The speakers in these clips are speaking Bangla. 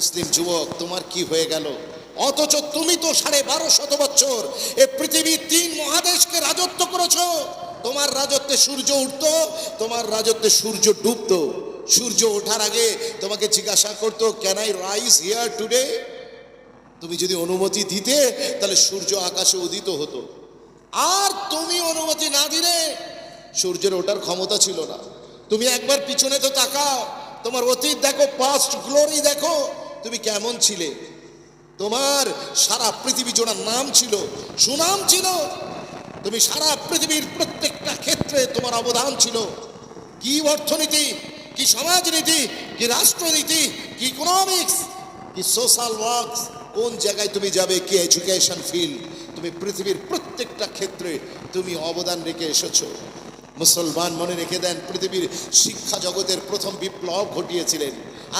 মুসলিম যুবক, তোমার কি হয়ে গেল? অথচ তুমি তো সাড়ে বারো শত বছর এ পৃথিবীর তিন মহাদেশকে রাজত্ব করেছ। তোমার রাজত্বে সূর্য উঠতো, তোমার রাজত্বে সূর্য ডুবতো। সূর্য ওঠার আগে তোমাকে জিজ্ঞাসা করতো can I rise here today তুমি যদি অনুমতি দিতে, তাহলে সূর্য আকাশে উদিত হতো। আর তুমি অনুমতি না দিলে, সূর্যের ওঠার ক্ষমতা ছিল না। তুমি একবার পিছনে তো তাকাও, তোমার অতীত দেখো পাস্ট গ্লোরি দেখো। তুমি কেমন ছিলে? তোমার সারা পৃথিবী জোড়ার নাম ছিল, সুনাম ছিল। তুমি সারা পৃথিবীর প্রত্যেকটা ক্ষেত্রে তোমার অবদান ছিল। কি অর্থনীতি, কি সমাজনীতি, কি রাষ্ট্রনীতি, কি ইকোনমিক্স কি সোশ্যাল ওয়ার্কস কোন জায়গায় তুমি যাবে, কি এডুকেশন ফিল্ড তুমি পৃথিবীর প্রত্যেকটা ক্ষেত্রে তুমি অবদান রেখে এসেছ। মুসলমান মনে রেখে দেন, পৃথিবীর শিক্ষা জগতের প্রথম বিপ্লব ঘটিয়েছিলেন।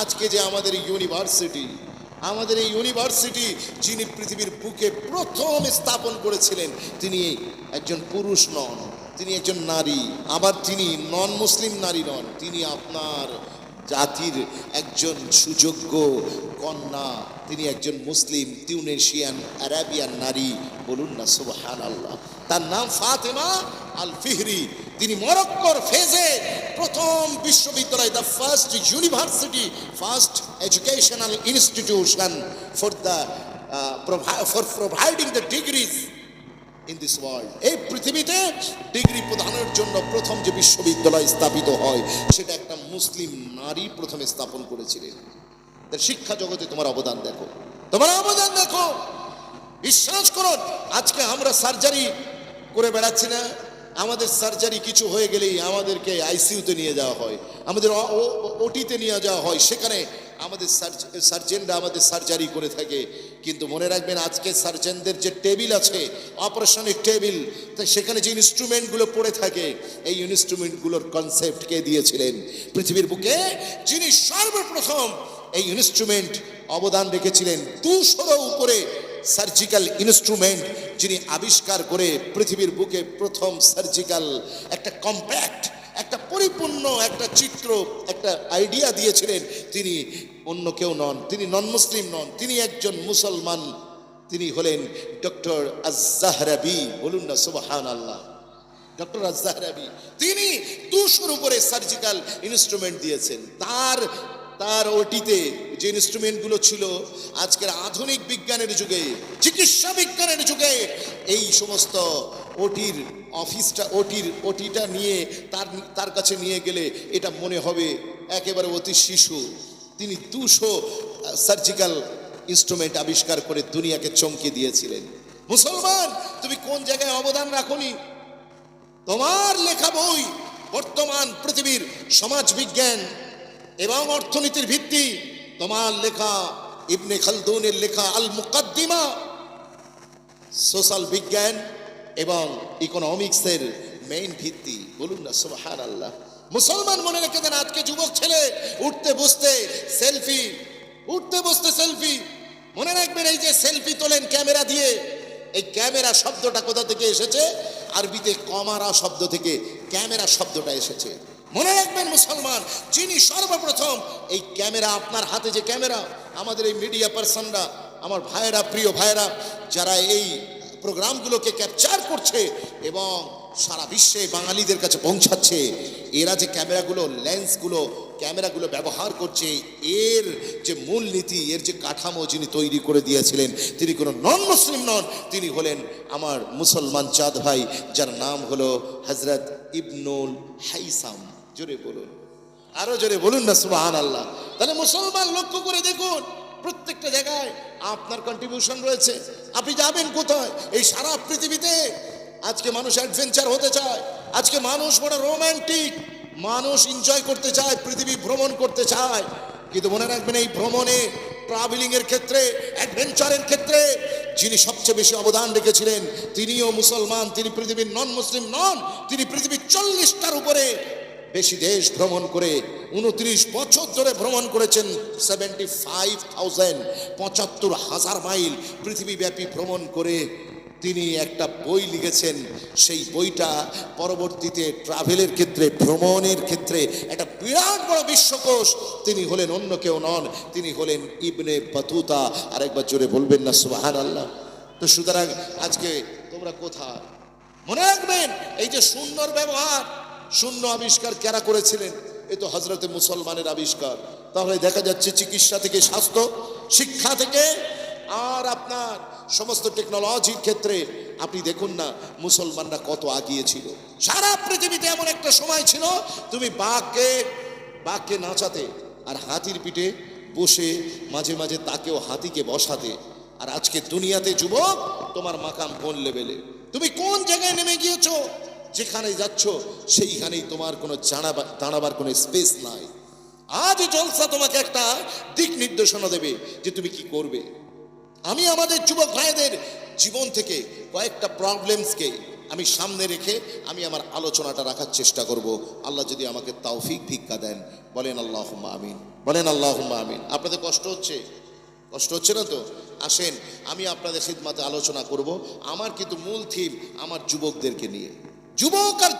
আজকে যে আমাদের ইউনিভার্সিটি, আমাদের এই ইউনিভার্সিটি যিনি পৃথিবীর বুকে প্রথম স্থাপন করেছিলেন, তিনি একজন পুরুষ নন, তিনি একজন নারী, আবার তিনি নন মুসলিম নারী নন, তিনি আপনার জাতির একজন সুযোগ্য কন্যা, তিনি একজন মুসলিম, তিউনেশিয়ান আরাবিয়ান নারী, বলুন না সুবহান আল্লাহ তার নাম ফাতেমা আল ফিহরি তিনি মরক্কোর ফেজে প্রথম বিশ্ববিদ্যালয় the first university first educational institution for the for providing the degrees in this world এই পৃথিবীতে ডিগ্রি প্রদানের জন্য প্রথম যে বিশ্ববিদ্যালয় স্থাপিত হয়, সেটা একটা মুসলিম নারী প্রথমে স্থাপন করেছিলেন। তার শিক্ষা জগতে তোমার অবদান দেখো। তোমার অবদান দেখো। বিশ্বাস করুন আজকে আমরা সার্জারি করে বেড়াচ্ছি না। আমাদের সার্জারি কিছু হয়ে গেলেই আমাদেরকে আইসিইউতে নিয়ে যাওয়া হয়। আমাদের ওটিতে নিয়ে যাওয়া হয়। সেখানে আমাদের সার্জেনরা আমাদের সার্জারি করে থাকে। কিন্তু মনে রাখবেন, আজকে সার্জেনদের যে টেবিল আছে অপারেশনের টেবিল, তা সেখানে যে ইনস্ট্রুমেন্টগুলো পড়ে থাকে, এই ইনস্ট্রুমেন্টগুলোর কনসেপ্ট কে দিয়েছিলেন পৃথিবীর বুকে, যিনি সর্বপ্রথম এই ইনস্ট্রুমেন্ট অবদান রেখেছিলেন। দুশোর উপরে সার্জিক্যাল ইনস্ট্রুমেন্ট যিনি আবিষ্কার করে পৃথিবীর বুকে প্রথম সার্জিক্যাল একটা কম্প্যাক্ট একটা পরিপূর্ণ একটা চিত্র, একটা আইডিয়া দিয়েছিলেন, তিনি অন্য কেউ নন, তিনি নন মুসলিম নন, তিনি একজন মুসলমান, তিনি হলেন ডক্টর আজাহরাবি বলুন না সুবাহান আল্লাহ ডক্টর আজাহরাবি তিনি দুশোর উপরে সার্জিক্যাল ইনস্ট্রুমেন্ট দিয়েছেন, তার তার ওটিতে যে ইনস্ট্রুমেন্টগুলো ছিল, আজকের আধুনিক বিজ্ঞানের যুগে, চিকিৎসা বিজ্ঞানের যুগে, এই সমস্ত ওটির অফিসটা, ওটির ওটিটা নিয়ে তার তার কাছে নিয়ে গেলে এটা মনে হবে একেবারে অতি শিশু। তিনি দুশো সার্জিক্যাল ইনস্ট্রুমেন্ট আবিষ্কার করে দুনিয়াকে চমকে দিয়েছিলেন। মুসলমান, তুমি কোন জায়গায় অবদান রাখনি? তোমার লেখা বই বর্তমান পৃথিবীর সমাজ বিজ্ঞান এবং অর্থনীতির ভিত্তি, তোমার লেখা ইবনে খালদুনের লেখা আল মুকাদ্দিমা সোশ্যাল বিজ্ঞান এবং ইকোনমিক্সের মেইন ভিত্তি। বলুন না সুবাহান আল্লাহ মুসলমান মনে রেখে দেন, আজকে যুবক ছেলে, উঠতে বসতে সেলফি, উঠতে বসতে সেলফি। মনে রাখবেন, এই যে সেলফি তোলেন ক্যামেরা দিয়ে, এই ক্যামেরা শব্দটা কোথা থেকে এসেছে? আরবিতে কমারা শব্দ থেকে ক্যামেরা শব্দটা এসেছে। মনে রাখবেন মুসলমান, যিনি সর্বপ্রথম, এই ক্যামেরা আপনার হাতে যে ক্যামেরা, আমাদের এই মিডিয়া পার্সনরা আমার ভাইয়েরা, প্রিয় ভাইয়েরা, যারা এই প্রোগ্রামগুলোকে ক্যাপচার করছে এবং সারা বিশ্বে বাঙালিদের কাছে পৌঁছাচ্ছে, এরা যে ক্যামেরাগুলো লেন্সগুলো ক্যামেরাগুলো ব্যবহার করছে, এর যে মূলনীতি, এর যে কাঠামো যিনি তৈরি করে দিয়েছিলেন, তিনি কোনো নন মুসলিম নন, তিনি হলেন আমার মুসলমান চাঁদ ভাই, যার নাম হলো হজরত ইবনুল হাইসাম। জোরে বলুন। আরও জোরে বলুন না সুবাহান আল্লাহ তাহলে মুসলমান লক্ষ্য করে দেখুন, প্রত্যেকটা জায়গায় আপনার কন্ট্রিবিউশন রয়েছে। আপনি যাবেন কোথায়? এই সারা পৃথিবীতে আজকে মানুষ অ্যাডভেঞ্চার হতে চায়। আজকে মানুষ বড় রোম্যান্টিক মানুষ এনজয় করতে চায়, পৃথিবী ভ্রমণ করতে চায়। কিন্তু মনে রাখবেন, এই ভ্রমণে ট্রাভেলিং এর ক্ষেত্রে অ্যাডভেঞ্চারের ক্ষেত্রে যিনি সবচেয়ে বেশি অবদান রেখেছিলেন, তিনিও মুসলমান, তিনি পৃথিবীর নন মুসলিম নন, তিনি পৃথিবীর চল্লিশটার উপরে বেশি দেশ ভ্রমণ করে উনত্রিশ বছর ধরে ভ্রমণ করেছেন সেভেন্টি ফাইভ থাউজেন্ড পঁচাত্তর হাজার মাইল পৃথিবীব্যাপী ভ্রমণ করে তিনি একটা বই লিখেছেন। সেই বইটা পরবর্তীতে ট্রাভেলের ক্ষেত্রে, ভ্রমণের ক্ষেত্রে একটা বিরাট বড় বিশ্বকোষ। তিনি হলেন অন্য কেউ নন, তিনি হলেন ইবনে বাতুতা। আরেকবার জোরে বলবেন না সুবাহান আল্লাহ তো সুতরাং আজকে তোমরা কোথায়? মনে রাখবেন, এই যে সুন্দর ব্যবহার শূন্য আবিষ্কার কারা করেছিলেন? এ তো হজরতে মুসলমানের আবিষ্কার। তাহলে দেখা যাচ্ছে চিকিৎসা থেকে স্বাস্থ্য, শিক্ষা থেকে, আর আপনার সমস্ত টেকনোলজির ক্ষেত্রে, আপনি দেখুন না, মুসলমানরা কত আগিয়ে ছিল। সারা পৃথিবীতে এমন একটা সময় ছিল, তুমি বাঘকে বাঘকে নাচাতে আর হাতির পিঠে বসে মাঝে মাঝে তাকেও হাতিকে বসাতে। আর আজকে দুনিয়াতে যুবক, তোমার মাকাম কোন লেভেলে তুমি কোন জায়গায় নেমে গিয়েছো? যেখানে যাচ্ছ, সেইখানেই তোমার কোনো দাঁড়াবার কোনো স্পেস নাই। আজ জলসা তোমাকে একটা দিক নির্দেশনা দেবে যে তুমি কি করবে। আমি আমাদের যুবক ভাইদের জীবন থেকে কয়েকটা প্রবলেমসকে আমি সামনে রেখে আমি আমার আলোচনাটা রাখার চেষ্টা করব। আল্লাহ যদি আমাকে তাওফিক ভিক্ষা দেন, বলেন আল্লাহ আমিন। বলেন আল্লাহ আমিন। আপনাদের কষ্ট হচ্ছে? কষ্ট হচ্ছে না তো? আসেন, আমি আপনাদের খিদমাতে আলোচনা করব। আমার কিন্তু মূল থিম আমার যুবকদেরকে নিয়ে। যুবক আর